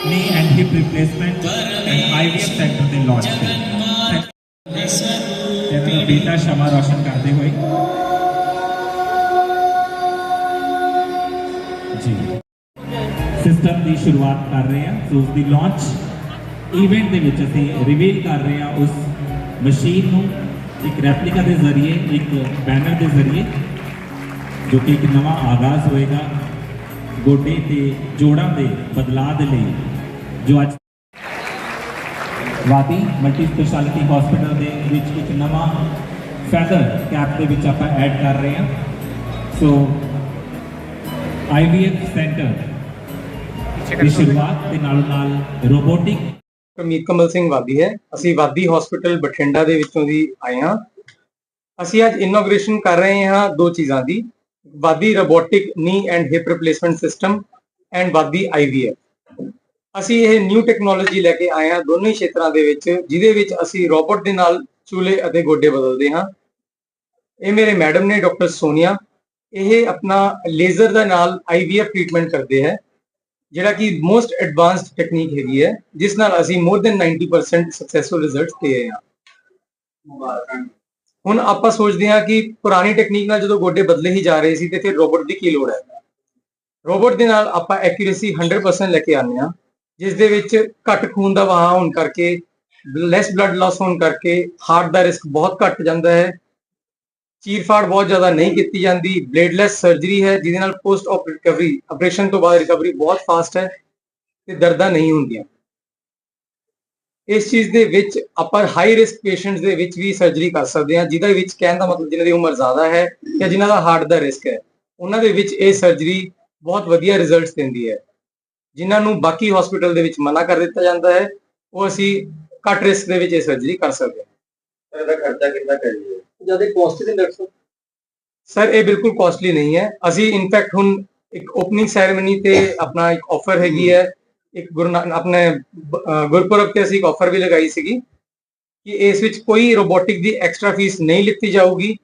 knee and hip replacement and IVF center ਦੇ launch ਤੇ ਇਹਨਾਂ ਦਾ ਬੇਟਾ ਸ਼ਮਾ ਰੋਸ਼ਨ ਕਰਦੇ ਹੋਏ ਜੀ ਸਿਸਟਮ ਦੀ ਸ਼ੁਰੂਆਤ ਕਰ ਰਹੇ ਹਾਂ ਸੋ ਉਸ ਦੀ ਲਾਂਚ ਇਵੈਂਟ ਦੇ ਵਿੱਚ ਅਸੀਂ ਰਿਵੀਲ ਕਰ ਰਹੇ ਹਾਂ ਉਸ ਮਸ਼ੀਨ ਨੂੰ ਇੱਕ ਰੈਪਲੀਕਾ ਦੇ ਜ਼ਰੀਏ ਇੱਕ ਬੈਨਰ ਦੇ ਜ਼ਰੀਏ ਜੋ ਕਿ ਇੱਕ ਨਵਾਂ ਆਗਾਜ਼ ਹੋਏਗਾ ਗੋਡੇ ਤੇ ਜੋੜਾਂ ਦੇ ਬਦਲਾਅ ਦੇ ਲਈ ਜੋ ਅੱਜ ਵਾਦੀ ਮਲਟੀ ਸਪੈਸ਼ਲਿਟੀ ਹਸਪੀਟਲ ਦੇ ਵਿੱਚ ਇੱਕ ਨਵਾਂ ਫੈਦਰ ਕੈਪ ਦੇ ਵਿੱਚ ਆਪਾਂ ਐਡ ਕਰ ਰਹੇ ਹਾਂ। ਸੋ ਆਈਵੀਐਫ ਸੈਂਟਰ ਦੀ ਸ਼ੁਰੂਆਤ ਦੇ ਨਾਲ ਨਾਲ ਰੋਬੋਟਿਕ ਕਮੀਰ ਕਮਲ ਸਿੰਘ ਵਾਦੀ ਹੈ। ਅਸੀਂ ਵਾਦੀ ਹਸਪੀਟਲ ਬਠਿੰਡਾ ਦੇ ਵਿੱਚੋਂ ਦੀ ਆਏ ਹਾਂ। ਅਸੀਂ ਅੱਜ ਇਨੋਗ੍ਰੇਸ਼ਨ ਕਰ ਰਹੇ ਹਾਂ ਦੋ ਚੀਜ਼ਾਂ ਦੀ। ਵਾਦੀ robotic knee and hip replacement system and ਵਾਦੀ ਆਈਵੀਐਫ ਅਸੀਂ ਇਹ ਨਿਊ ਟੈਕਨੋਲੋਜੀ ਲੈ ਕੇ ਆਏ ਹਾਂ ਦੋਨੋਂ ਹੀ ਖੇਤਰਾਂ ਦੇ ਵਿੱਚ, ਜਿਹਦੇ ਵਿੱਚ ਅਸੀਂ ਰੋਬੋਟ ਦੇ ਨਾਲ ਚੂਲੇ ਅਤੇ ਗੋਡੇ ਬਦਲਦੇ ਹਾਂ। ਇਹ ਮੇਰੇ ਮੈਡਮ ਨੇ, ਡਾਕਟਰ ਸੋਨੀਆ। ਇਹ ਆਪਣਾ ਲੇਜ਼ਰ ਦੇ ਨਾਲ ਆਈਵੀਐਫ ਟ੍ਰੀਟਮੈਂਟ ਕਰਦੇ ਹੈ, ਜਿਹੜਾ ਕਿ ਮੋਸਟ ਐਡਵਾਂਸਡ ਟੈਕਨੀਕ ਹੈਗੀ ਹੈ, ਜਿਸ ਨਾਲ ਅਸੀਂ ਮੋਰ ਦੈਨ 90% ਸਕਸੈਸਫੁਲ ਰਿਜ਼ਲਟਸ ਦੇ ਰਹੇ ਹਾਂ। ਹੁਣ ਆਪਾਂ ਸੋਚਦੇ ਹਾਂ ਕਿ ਪੁਰਾਣੀ ਟੈਕਨੀਕ ਨਾਲ ਜਦੋਂ ਗੋਡੇ ਬਦਲੇ ਹੀ ਜਾ ਰਹੇ ਸੀ ਤੇ ਫਿਰ ਰੋਬੋਟ ਦੀ ਕੀ ਲੋੜ ਹੈ? ਰੋਬੋਟ ਦੇ ਨਾਲ ਆਪਾਂ ਐਕੂਰੇਸੀ 100% ਲੈ ਕੇ ਆਉਂਦੇ ਹਾਂ, ਜਿਸ ਦੇ ਵਿੱਚ ਘੱਟ ਖੂਨ ਦਾ ਵਹਾਅ ਹੋਣ ਕਰਕੇ ਲੈਸ ਬਲੱਡ ਲਾਸ ਹੋਣ ਕਰਕੇ ਹਾਰਟ ਦਾ ਰਿਸਕ ਬਹੁਤ ਘੱਟ ਜਾਂਦਾ ਹੈ। ਚੀਰਫਾੜ ਬਹੁਤ ਜ਼ਿਆਦਾ ਨਹੀਂ ਕੀਤੀ ਜਾਂਦੀ ਬਲੇਡਲੈਸ ਸਰਜਰੀ ਹੈ, ਜਿਹਦੇ ਨਾਲ ਪੋਸਟ ਆਪ ਰਿਕਵਰੀ ਆਪਰੇਸ਼ਨ ਤੋਂ ਬਾਅਦ ਰਿਕਵਰੀ ਬਹੁਤ ਫਾਸਟ ਹੈ ਤੇ ਦਰਦਾਂ ਨਹੀਂ ਹੁੰਦੀਆਂ। ਇਸ ਚੀਜ਼ ਦੇ ਵਿੱਚ ਆਪਾਂ ਹਾਈ ਰਿਸਕ ਪੇਸ਼ੈਂਟਸ ਦੇ ਵਿੱਚ ਵੀ ਸਰਜਰੀ ਕਰ ਸਕਦੇ ਹਾਂ ਜਿਹਦੇ ਵਿੱਚ ਕਹਿਣ ਦਾ ਮਤਲਬ ਜਿਨ੍ਹਾਂ ਦੀ ਉਮਰ ਜ਼ਿਆਦਾ ਹੈ ਜਾਂ ਜਿਨ੍ਹਾਂ ਦਾ ਹਾਰਟ ਦਾ ਰਿਸਕ ਹੈ ਉਹਨਾਂ ਦੇ ਵਿੱਚ ਇਹ ਸਰਜਰੀ ਬਹੁਤ ਵਧੀਆ ਰਿਜ਼ਲਟਸ ਦਿੰਦੀ ਹੈ। ਜਿਨ੍ਹਾਂ ਨੂੰ ਬਾਕੀ ਹਸਪੀਟਲ ਦੇ ਵਿੱਚ ਮਨਾ ਕਰ ਦਿੱਤਾ ਜਾਂਦਾ ਹੈ ਉਹ ਅਸੀਂ ਘੱਟ ਰਿਸਕ ਦੇ ਵਿੱਚ ਇਹ ਸਰਜਰੀ ਕਰ ਸਕਦੇ ਹਾਂ। ਇਹਦਾ ਖਰਚਾ ਕਿੰਨਾ ਕਰੀਏ ਜ਼ਿਆਦਾ ਕਾਸਟ ਦੇ ਡਾਕਟਰ ਸਰ ਇਹ ਬਿਲਕੁਲ ਕਾਸਟਲੀ ਨਹੀਂ ਹੈ। ਅਸੀਂ ਇਨਫੈਕਟ ਹੁਣ ਇੱਕ ਓਪਨਿੰਗ ਸੈਰੇਮਨੀ ਤੇ ਆਪਣਾ ਇੱਕ ਆਫਰ ਹੈਗੀ ਹੈ। ਇੱਕ ਗੁਰੂ ਨਾਨਕ ਆਪਣੇ ਗੁਰਪੁਰਬ ਤੇ ਅਸੀਂ ਇੱਕ ਆਫਰ ਵੀ ਲਗਾਈ ਸੀਗੀ ਕਿ ਇਸ ਵਿੱਚ ਕੋਈ ਰੋਬੋਟਿਕ ਦੀ ਐਕਸਟਰਾ ਫੀਸ ਨਹੀਂ ਲਿੱਤੀ ਜਾਊਗੀ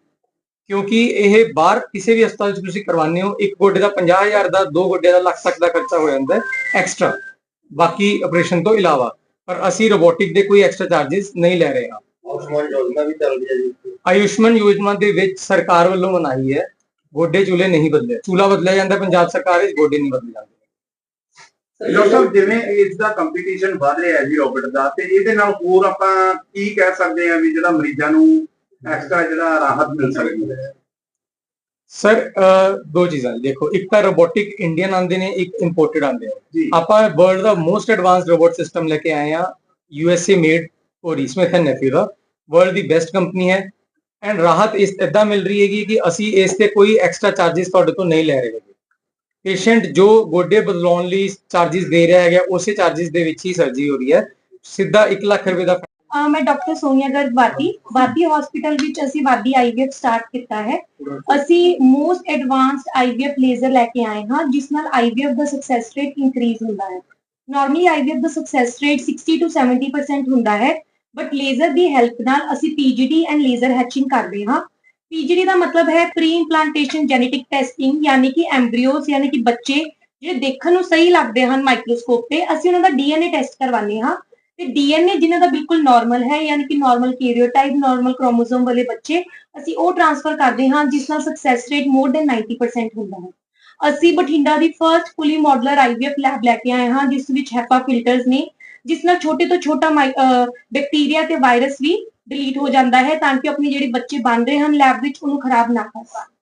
ਕਿਉਂਕਿ ਇਹ ਬਾਹਰ ਕਿਸੇ ਵੀ ਹਸਪਤਾਲ 'ਚ ਤੁਸੀਂ ਕਰਵਾਉਂਦੇ ਹੋ ਇੱਕ ਗੋਡੇ ਦਾ 50000 ਦਾ ਦੋ ਗੋਡੇ ਦਾ ਲੱਖ ਤੱਕ ਦਾ ਖਰਚਾ ਹੋ ਜਾਂਦਾ ਹੈ ਐਕਸਟਰਾ ਬਾਕੀ ਆਪਰੇਸ਼ਨ ਤੋਂ ਇਲਾਵਾ ਪਰ ਅਸੀਂ ਰੋਬੋਟਿਕ ਦੇ ਕੋਈ ਐਕਸਟਰਾ ਚਾਰजेस ਨਹੀਂ ਲੈ ਰਹੇ ਹਾਂ। ਆਯੁਸ਼ਮਾਨ ਯੋਜਨਾ ਵੀ ਚੱਲ ਰਹੀ ਹੈ ਜੀ ਆਯੁਸ਼ਮਨ ਯੋਜਨਾ ਦੇ ਵਿੱਚ ਸਰਕਾਰ ਵੱਲੋਂ ਮਨਾਈ ਹੈ ਗੋਡੇ ਚੂਲੇ ਨਹੀਂ ਬਦਲੇ। ਚੂਲਾ ਬਦਲਿਆ ਜਾਂਦਾ ਪੰਜਾਬ ਸਰਕਾਰ ਵਿੱਚ ਗੋਡੇ ਨਹੀਂ ਬਦਲੇ ਜਾਂਦੇ। ਡਾਕਟਰ ਸਾਹਿਬ ਜਿਵੇਂ ਇਸ ਦਾ ਕੰਪੀਟੀਸ਼ਨ ਵੱਧ ਰਿਹਾ ਹੈ ਜੀ ਰੋਬੋਟ ਦਾ ਤੇ ਇਹਦੇ ਨਾਲ ਹੋਰ ਆਪਾਂ ਕੀ ਕਹਿ ਸਕਦੇ ਹਾਂ ਵੀ ਜਿਹੜਾ ਮਰੀਜ਼ਾਂ ਨੂੰ ਐਕਸਟਰਾ ਜਿਹੜਾ ਰਾਹਤ ਮਿਲ ਸਕਦੀ ਹੈ? ਸਰ ਦੋ ਚੀਜ਼ਾਂ। ਦੇਖੋ ਇੱਕ ਤਾਂ ਰੋਬੋਟਿਕ ਇੰਡੀਅਨ ਆਉਂਦੇ ਨੇ ਇੱਕ ਇੰਪੋਰਟਡ ਆਉਂਦੇ ਨੇ। ਆਪਾਂ ਵਰਲਡ ਦਾ ਮੋਸਟ ਐਡਵਾਂਸਡ ਰੋਬੋਟ ਸਿਸਟਮ ਲੈ ਕੇ ਆਏ ਆ ਯੂਐਸਏ ਮੇਡ ਔਰ ਸਮਿਥ ਐਂਡ ਨੈਫਿਊ ਦਾ। ਵਰਲਡ ਦੀ ਬੈਸਟ ਕੰਪਨੀ ਹੈ। ਐਂਡ ਰਾਹਤ ਇਸ ਇਦਾਂ ਮਿਲ ਰਹੀ ਹੈਗੀ ਕਿ ਅਸੀਂ ਇਸ ਤੇ ਕੋਈ ਐਕਸਟਰਾ ਚਾਰजेस ਤੁਹਾਡੇ ਤੋਂ ਨਹੀਂ ਲੈ ਰਹੇ ਹੈਗੇ। ਪੇਸ਼ੈਂਟ ਜੋ ਗੋਡੇ ਬਦਲਾਉਣ ਲਈ ਚਾਰजेस ਦੇ ਰਿਹਾ ਹੈਗਾ, ਉਸੇ ਚਾਰजेस ਦੇ ਵਿੱਚ ਹੀ ਸਰਜਰੀ ਹੋ ਰਹੀ ਹੈ। ਸਿੱਧਾ 1 ਲੱਖ ਰੁਪਏ ਦਾ ਮੈਂ ਡਾਕਟਰ ਸੋਨੀਆ ਗਰਗ ਵਾਦੀ ਵਾਦੀ ਹਸਪੀਟਲ ਵਿੱਚ ਅਸੀਂ ਵਾਦੀ ਆਈਵੀਐਫ ਸਟਾਰਟ ਕੀਤਾ ਹੈ। ਅਸੀਂ ਮੋਸਟ ਐਡਵਾਂਸਡ ਆਈਵੀਐਫ ਲੇਜ਼ਰ ਲੈ ਕੇ ਆਏ ਹਾਂ, ਜਿਸ ਨਾਲ ਆਈਵੀਐਫ ਦਾ ਸਕਸੈਸ ਰੇਟ ਇਨਕਰੀਜ਼ ਹੁੰਦਾ ਹੈ। ਨਾਰਮਲੀ ਆਈਵੀਐਫ ਦਾ ਸਕਸੈਸ ਰੇਟ 60 ਤੋਂ 70% ਹੁੰਦਾ ਹੈ ਬਟ ਲੇਜ਼ਰ ਦੀ ਹੈਲਪ ਨਾਲ ਅਸੀਂ ਪੀਜੀਡੀ ਐਂਡ ਲੇਜ਼ਰ ਹੈਚਿੰਗ ਕਰਦੇ ਹਾਂ। ਪੀਜੀਡੀ ਦਾ ਮਤਲਬ ਹੈ ਪ੍ਰੀ ਇੰਪਲਾਂਟੇਸ਼ਨ ਜੈਨੇਟਿਕ ਟੈਸਟਿੰਗ ਯਾਨੀ ਕਿ ਐਮਬ੍ਰੀਓਸ ਯਾਨੀ ਕਿ ਬੱਚੇ ਜਿਹੜੇ ਦੇਖਣ ਨੂੰ ਸਹੀ ਲੱਗਦੇ ਹਨ ਮਾਈਕਰੋਸਕੋਪ ਤੇ, ਅਸੀਂ ਉਹਨਾਂ ਦਾ ਡੀਐਨਏ ਟੈਸਟ ਕਰਵਾਉਂਦੇ ਹਾਂ। ਤੇ ਡੀਐਨਏ ਜਿਨ੍ਹਾਂ ਦਾ ਬਿਲਕੁਲ ਨਾਰਮਲ ਹੈ, ਯਾਨੀ ਕਿ ਨਾਰਮਲ ਕੈਰੀਓਟਾਈਪ ਨਾਰਮਲ ਕ੍ਰੋਮੋਸੋਮ ਵਾਲੇ ਬੱਚੇ, ਅਸੀਂ ਉਹ ਟ੍ਰਾਂਸਫਰ ਕਰਦੇ ਹਾਂ ਜਿਸ ਨਾਲ ਸਕਸੈਸ ਰੇਟ ਮੋਰ ਦੈਨ 90% ਹੁੰਦਾ ਹੈ। ਅਸੀਂ ਬਠਿੰਡਾ ਦੀ first fully modular IVF lab ਲੈ ਕੇ ਆਏ ਹਾਂ, ਜਿਸ ਵਿੱਚ ਹੈਪਾ ਫਿਲਟਰਸ ਨੇ, ਜਿਸ ਨਾਲ ਛੋਟੇ ਤੋਂ ਛੋਟਾ ਬੈਕਟੀਰੀਆ ਤੇ ਵਾਇਰਸ ਵੀ ਡਿਲੀਟ ਹੋ ਜਾਂਦਾ ਹੈ ਤਾਂ ਕਿ ਆਪਣੀ ਜਿਹੜੇ ਬੱਚੇ ਬਣ ਰਹੇ ਹਨ ਲੈਬ ਵਿੱਚ ਉਹਨੂੰ ਖਰਾਬ ਨਾ ਕਰ ਸਕਣ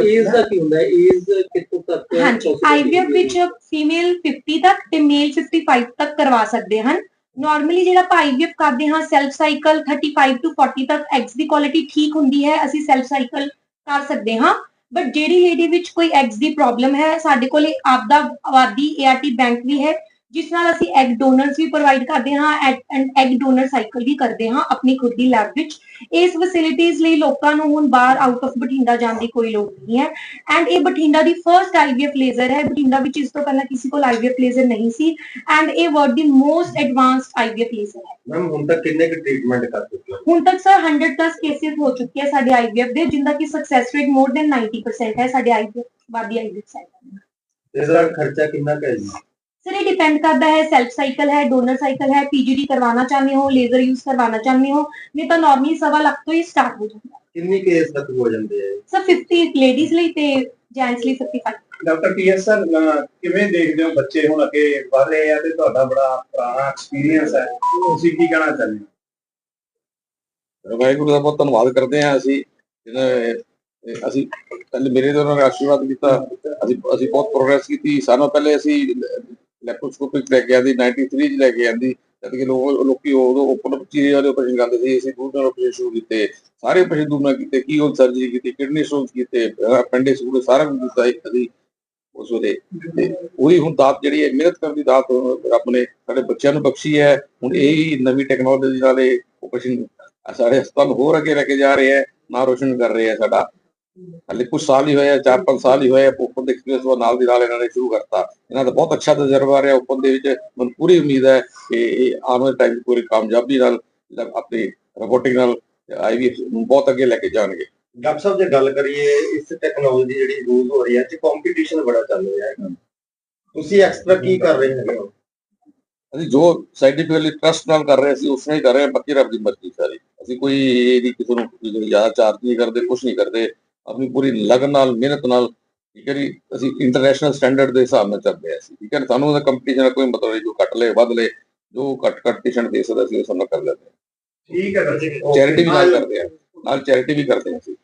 ਏਜ ਦਾ ਕੀ ਹੁੰਦਾ ਹੈ ਏਜ ਕਿੱਥੋਂ ਤੱਕ ਹਾਂਜੀ possible ਆਈਵੀਐਫ ਹੈ? ਵਿੱਚ ਫੀਮੇਲ 50 ਤੱਕ ਤੇ ਮੇਲ 55 ਤੱਕ ਕਰਵਾ ਸਕਦੇ ਹਨ ਨਾਰਮਲੀ ਜਿਹੜਾ ਆਪਾਂ ਆਈਵੀਐਫ ਕਰਦੇ ਹਾਂ ਸੈਲਫ ਸਾਈਕਲ 35 ਤੋਂ 40 ਤੱਕ ਐਗਸ ਦੀ ਕੁਆਲਿਟੀ ਠੀਕ ਹੁੰਦੀ ਹੈ ਅਸੀਂ ਸੈਲਫ ਸਾਈਕਲ ਕਰ ਸਕਦੇ ਹਾਂ ਬਟ ਜਿਹੜੀ ਲੇਡੀ ਵਿੱਚ ਕੋਈ ਐਗਸ ਦੀ ਪ੍ਰੋਬਲਮ ਹੈ ਸਾਡੇ ਕੋਲ ਆਪਦਾ ਆਬਾਦੀ ਏਆਰਟੀ ਬੈਂਕ ਵੀ ਹੈ ਜਿਸ ਨਾਲ ਅਸੀਂ ਐਗ ਡੋਨਰਸ ਵੀ ਪ੍ਰੋਵਾਈਡ ਕਰਦੇ ਹਾਂ ਐਂਡ ਐਗ ਡੋਨਰ ਸਾਈਕਲ ਵੀ ਕਰਦੇ ਹਾਂ ਆਪਣੀ ਖੁਦ ਦੀ ਲੈਬ ਵਿੱਚ। ਇਸ ਫੈਸਿਲਿਟੀਆਂ ਲਈ ਲੋਕਾਂ ਨੂੰ ਹੁਣ ਬਾਹਰ ਆਊਟ ਆਫ ਬਠਿੰਡਾ ਜਾਣ ਦੀ ਕੋਈ ਲੋੜ ਨਹੀਂ ਹੈ। ਐਂਡ ਇਹ ਬਠਿੰਡਾ ਦੀ ਫਰਸਟ ਆਈਵੀਐਫ ਲੇਜ਼ਰ ਹੈ। ਬਠਿੰਡਾ ਵਿੱਚ ਇਸ ਤੋਂ ਪਹਿਲਾਂ ਕਿਸੇ ਕੋਲ ਆਈਵੀਐਫ ਲੇਜ਼ਰ ਨਹੀਂ ਸੀ। ਐਂਡ ਇਹ ਵਰਲਡ ਦੀ ਮੋਸਟ ਐਡਵਾਂਸਡ ਆਈਵੀਐਫ ਲੇਜ਼ਰ ਹੈ। ਮੈਮ ਹੁਣ ਤੱਕ ਕਿੰਨੇ ਕੁ ਟ੍ਰੀਟਮੈਂਟ ਕਰ ਚੁੱਕੇ ਹੋ? ਹੁਣ ਤੱਕ ਸਰ 100 ਪਲੱਸ ਕੇਸਿਸ ਹੋ ਚੁੱਕੇ ਹੈ ਸਾਡੇ ਆਈਵੀਐਫ ਦੇ ਜਿੰਦਾ ਕਿ ਸਕਸੈਸ ਰੇਟ ਮੋਰ ਦੈਨ 90% ਹੈ ਸਾਡੇ ਆਈਵੀਐਫ ਵਾਦੀ ਆਈਵੀਐਫ ਸਾਈਡ ਇਸ ਦਾ ਖਰਚਾ ਕਿੰਨਾ ਕੁ ਹੈ ਜੀ? ਡਿਪੈਂਡ ਕਰਦਾ ਹੈ ਸੈਲਫ ਸਾਈਕਲ ਹੈ ਡੋਨਰ ਸਾਈਕਲ ਹੈ ਪੀਜੀਡੀ ਕਰਵਾਉਣਾ ਚਾਹੁੰਦੇ ਹੋ ਲੇਜ਼ਰ ਯੂਜ਼ ਕਰਵਾਉਣਾ ਚਾਹੁੰਦੇ ਹੋ ਨਹੀਂ ਤਾਂ ਨਾਰਮਲੀ ਸਵਾ ਲੱਖ ਤੋਂ ਹੀ ਸਟਾਰਟ ਹੋ ਜਾਂਦਾ ਕਿੰਨੇ ਕੇਸ ਤੱਕ ਹੋ ਜਾਂਦੇ ਆ ਸਰ 50 ਲੇਡੀਜ਼ ਲਈ ਤੇ ਜੈਂਟਸ ਲਈ 75 ਡਾਕਟਰ ਪੀਐਸ ਸਰ ਕਿਵੇਂ ਦੇਖਦੇ ਹੋ ਬੱਚੇ ਹੁਣ ਅੱਗੇ ਵੱਧ ਰਹੇ ਆ ਤੇ ਤੁਹਾਡਾ ਬੜਾ ਪੁਰਾਣਾ ਐਕਸਪੀਰੀਅੰਸ ਹੈ? ਤੁਸੀਂ ਕੀ ਕਹਿਣਾ ਚਾਹੁੰਦੇ ਹੋ? ਵਾਹਿਗੁਰੂ ਦਾ ਬਹੁਤ ਧੰਨਵਾਦ ਕਰਦੇ ਹਾਂ ਅਸੀਂ ਜਿਹਨੇ ਅਸੀਂ ਪਹਿਲੇ ਮੇਰੇ ਤੋਂ ਆਸ਼ੀਰਵਾਦ ਕੀਤਾ ਅਸੀਂ ਅਸੀਂ ਬਹੁਤ ਪ੍ਰੋਗਰੈਸ ਕੀਤੀ। ਸਾਨੂੰ ਪਹਿਲੇ ਅਸੀਂ ਲੈਪਰੋਸਕੋਪਿਕ ਲੈ ਕੇ ਆਂਦੀ 93 ਚ ਲੈ ਕੇ ਆਂਦੀ। ਜਦ ਕਿ ਲੋਕ, ਲੋਕੀ ਉਦੋਂ ਓਪਨ ਚੀਜ਼ ਵਾਲੇ ਆਪਰੇਸ਼ਨ ਕਰਦੇ ਸੀ, ਅਸੀਂ ਦੂਰ ਨਾਲ ਆਪਰੇਸ਼ਨ ਸ਼ੁਰੂ ਕੀਤੇ। ਸਾਰੇ ਆਪਰੇਸ਼ਨ ਦੂਰ ਨਾਲ ਕੀਤੇ, ਕੀ ਹੋਲ ਸਰਜਰੀ ਕੀਤੀ ਕਿਡਨੀ ਸਟੋਨਸ ਕੀਤੇ ਅਪੈਂਡਿਕਸ ਪੂਰੇ ਸਾਰਾ ਕੁਝ ਕੀਤਾ ਸੀ ਅਸੀਂ ਉਸ ਵੇਲੇ। ਤੇ ਉਹਦੀ ਹੁਣ ਦਾਤ ਜਿਹੜੀ ਹੈ, ਮਿਹਨਤ ਕਰਨ ਦੀ ਦਾਤ ਰੱਬ ਨੇ ਸਾਡੇ ਬੱਚਿਆਂ ਨੂੰ ਬਖਸ਼ੀ ਹੈ। ਹੁਣ ਇਹ ਨਵੀਂ ਟੈਕਨੋਲੋਜੀ ਨਾਲ ਇਹ ਆਪਰੇਸ਼ਨ ਸਾਡੇ ਹਸਪਤਾਲ ਹੋਰ ਅੱਗੇ ਲੈ ਕੇ ਜਾ ਰਹੇ ਹੈ, ਨਾਂ ਰੋਸ਼ਨ ਕਰ ਰਹੇ ਹੈ ਸਾਡਾ। ਹਾਲੇ ਕੁਝ ਸਾਲ ਹੀ ਹੋਏ ਆ 4-5 ਸਾਲ ਹੀ ਹੋਏ ਆ ਓਪਨ ਦੇ ਐਕਸਪੀਰੀਅੰਸ ਤੋਂ ਨਾਲ ਦੀ ਨਾਲ ਇਹਨਾਂ ਨੇ ਸ਼ੁਰੂ ਕਰਤਾ। ਇਹਨਾਂ ਦਾ ਬਹੁਤ ਅੱਛਾ ਤਜਰਬਾ ਰਿਹਾ ਓਪਨ ਦੇ ਵਿੱਚ ਮੈਨੂੰ ਪੂਰੀ ਉਮੀਦ ਹੈ ਕਿ ਇਹ ਆਉਣ ਵਾਲੇ ਟਾਈਮ ਪੂਰੀ ਕਾਮਯਾਬੀ ਨਾਲ ਆਪਣੀ ਰੋਬੋਟਿਕ ਨਾਲ ਆਈਵੀਐਫ ਨੂੰ ਬਹੁਤ ਅੱਗੇ ਲੈ ਕੇ ਜਾਣਗੇ। ਡਾਕਟਰ ਸਾਹਿਬ ਜੇ ਗੱਲ ਕਰੀਏ ਇਸ ਟੈਕਨੋਲੋਜੀ ਜਿਹੜੀ ਯੂਜ਼ ਹੋ ਰਹੀ ਹੈ ਤੇ ਕੰਪੀਟੀਸ਼ਨ ਬੜਾ ਚੱਲ ਰਿਹਾ ਹੈ। ਤੁਸੀਂ ਐਕਸਟਰਾ ਕੀ ਕਰ ਰਹੇ ਹੋ? ਅਸੀਂ ਜੋ ਸਾਇੰਟੀਫਿਕਲੀ ਟਰਸਟ ਨਾਲ ਕਰ ਰਹੇ ਸੀ ਉਸ ਹੀ ਕਰ ਰਹੇ ਬਾਕੀ ਰੱਬ ਦੀ ਮਰਜ਼ੀ ਸਾਰੀ। ਅਸੀਂ ਕੋਈ ਇਹ ਨਹੀਂ ਕਿਸੇ ਨੂੰ ਜ਼ਿਆਦਾ ਚਾਰਜ ਨਹੀਂ ਕਰਦੇ ਕੁਝ ਨਹੀਂ ਕਰਦੇ। ਆਪਣੀ ਪੂਰੀ ਲਗਨ ਨਾਲ ਮਿਹਨਤ ਨਾਲ ਠੀਕ ਹੈ ਜੀ ਅਸੀਂ ਇੰਟਰਨੈਸ਼ਨਲ ਸਟੈਂਡਰਡ ਦੇ ਹਿਸਾਬ ਨਾਲ ਚੱਲਦੇ ਹਾਂ ਅਸੀਂ ਠੀਕ ਹੈ? ਸਾਨੂੰ ਉਹਦਾ ਕੰਪੀਟੀਸ਼ਨ ਦਾ ਕੋਈ ਮਤਲਬ ਨਹੀਂ ਜੋ ਘੱਟ ਲੈ ਵੱਧ ਲੈ ਜੋ ਘੱਟ ਪੇਸ਼ੈਂਟ ਦੇ ਸਕਦਾ ਸੀ ਉਹ ਸਾਨੂੰ ਕਰ ਲੈਂਦੇ ਠੀਕ ਹੈ ਡਾਕਟਰ ਚੈਰਿਟੀ ਵੀ ਨਾਲ ਕਰਦੇ ਹਾਂ। ਨਾਲ ਚੈਰਿਟੀ ਵੀ ਕਰਦੇ ਹਾਂ ਅਸੀਂ।